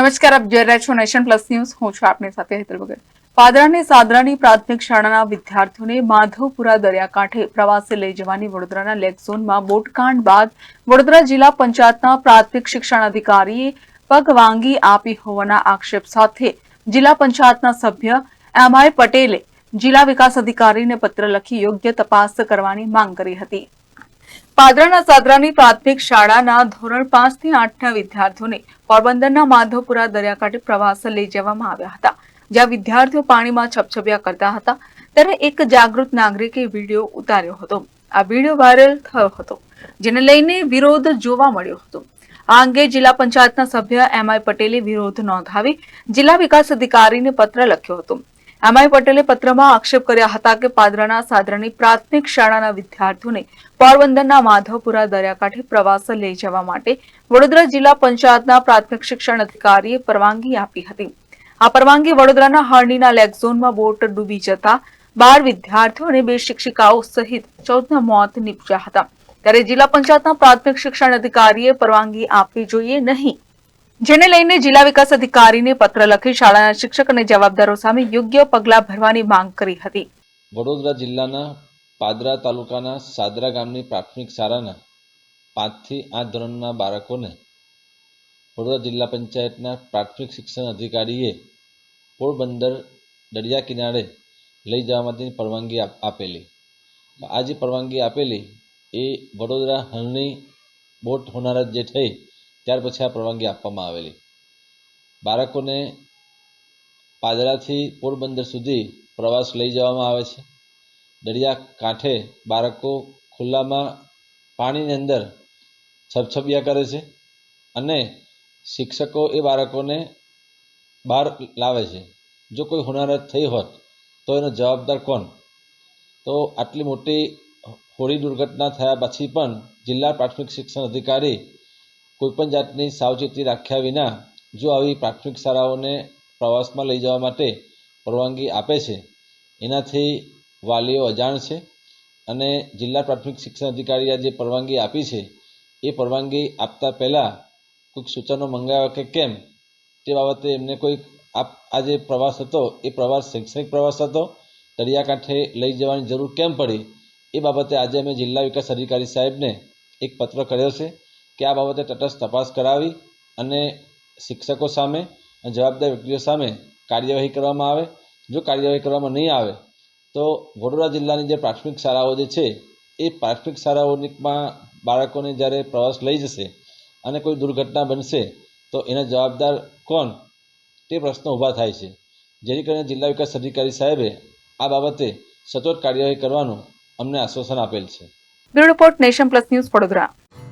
નમસ્કાર, આપ જોઈ રહ્યા છો નેશન પ્લસ ન્યૂઝ. હું છું આપની સાથે હેતલ વગર પાદરાની સાદરાની પ્રાથમિક શાળાના વિદ્યાર્થીઓને માધવપુરા દરિયાકાંઠે પ્રવાસે લઈ જવાની વડોદરાના લેક ઝોનમાં બોટકાંડ બાદ વડોદરા જિલ્લા પંચાયતના પ્રાથમિક શિક્ષણ અધિકારીએ પગવાંગી આપી હોવાના આક્ષેપ સાથે જિલ્લા પંચાયતના સભ્ય એમ આઈ પટેલે જિલ્લા વિકાસ અધિકારીને પત્ર લખી યોગ્ય તપાસ કરવાની માંગ કરી હતી. પાદરાના સાદરાની પ્રાથમિક શાળાના ધોરણ પાંચથી આઠના વિદ્યાર્થીઓને પોરબંદરના માધવપુરા દરિયાકાંઠે પ્રવાસ લઈ જવામાં આવ્યા હતા, જ્યાં વિદ્યાર્થીઓ પાણીમાં છપછપિયા કરતા હતા. ત્યારે એક જાગૃત નાગરિકે વીડિયો ઉતાર્યો હતો. આ વીડિયો વાયરલ થયો હતો, જેને લઈને વિરોધ જોવા મળ્યો હતો. આ અંગે જિલ્લા પંચાયતના સભ્ય એમ આઈ પટેલે વિરોધ નોંધાવી જિલ્લા વિકાસ અધિકારીને પત્ર લખ્યો હતો. એમઆઈ પટેલે પત્રમાં આક્ષેપ કર્યા હતા કે પાદરાના સાદરાની પ્રાથમિક શાળાના વિદ્યાર્થીઓને પોરબંદરના માધવપુરા દરિયાકાંઠે પ્રવાસ લઈ જવા માટે વડોદરા જિલ્લા પંચાયતના પ્રાથમિક શિક્ષણ અધિકારીએ પરવાનગી આપી હતી. આ પરવાનગી વડોદરાના હરણીના લેક ઝોનમાં બોટ ડૂબી જતા બાર વિદ્યાર્થીઓ અને બે શિક્ષિકાઓ સહિત ચૌદના મોત નીપજ્યા હતા. ત્યારે જિલ્લા પંચાયતના પ્રાથમિક શિક્ષણ અધિકારીએ પરવાનગી આપવી જોઈએ નહીં. જેને લઈને જિલ્લા વિકાસ અધિકારીને પત્ર લખી શાળાના શિક્ષક અને જવાબદારો સામે યોગ્ય પગલાં ભરવાની માંગ કરી હતી. વડોદરા જિલ્લાના પાદરા તાલુકાના સાદરા ગામની પ્રાથમિક શાળાના પાંચથી આઠ ધોરણના બાળકોને વડોદરા જિલ્લા પંચાયતના પ્રાથમિક શિક્ષણ અધિકારીએ પોરબંદર દરિયા કિનારે લઈ જવા માટેની પરવાનગી આપેલી. આ જે પરવાનગી આપેલી એ વડોદરા હાલની બોટ હોનારત જે થઈ ત્યાર પછી આ પરવાનગી આપવામાં આવેલી. બાળકોને પાદરાથી પોરબંદર સુધી પ્રવાસ લઈ જવામાં આવે છે. દરિયા કાંઠે બાળકો ખુલ્લામાં પાણીની અંદર છબછબિયા કરે છે અને શિક્ષકો એ બાળકોને બહાર લાવે છે. જો કોઈ હોનારત થઈ હોત, તો એનો જવાબદાર કોણ? તો આટલી મોટી હોળી દુર્ઘટના થયા પછી પણ જિલ્લા પ્રાથમિક શિક્ષણ અધિકારી કોઈપણ જાતની સાવચેતી રાખ્યા વિના જો આવી પ્રાથમિક શાળાઓને પ્રવાસમાં લઈ જવા માટે પરવાનગી આપે છે, એનાથી વાલીઓ અજાણ છે અને જિલ્લા પ્રાથમિક શિક્ષણ અધિકારીએ જે પરવાનગી આપી છે, એ પરવાનગી આપતા પહેલાં કોઈક સૂચનો મંગાવ્યા કે કેમ, તે બાબતે એમને કોઈક આપ આ જે પ્રવાસ હતો, એ પ્રવાસ શૈક્ષણિક પ્રવાસ હતો, દરિયાકાંઠે લઈ જવાની જરૂર કેમ પડી, એ બાબતે આજે અમે જિલ્લા વિકાસ અધિકારી સાહેબને એક પત્ર કર્યો છે. કે આ બાબતે તટસ્થ તપાસ કરાવી અને શિક્ષકો સામે જવાબદાર વ્યક્તિઓ સામે કાર્યવાહી કરવામાં આવે. જો કાર્યવાહી કરવામાં નહીં આવે, તો વડોદરા જિલ્લાની જે પ્રાથમિક શાળાઓ જે છે, એ પ્રાથમિક શાળાઓમાં બાળકોને જ્યારે પ્રવાસ લઈ જશે અને કોઈ દુર્ઘટના બનશે, તો એના જવાબદાર કોણ? તે પ્રશ્નો ઊભા થાય છે. જેથી કરીને જિલ્લા વિકાસ અધિકારી સાહેબે આ બાબતે સચોટ કાર્યવાહી કરવાનું અમને આશ્વાસન આપેલ છે. Report nation plus news Vadodara.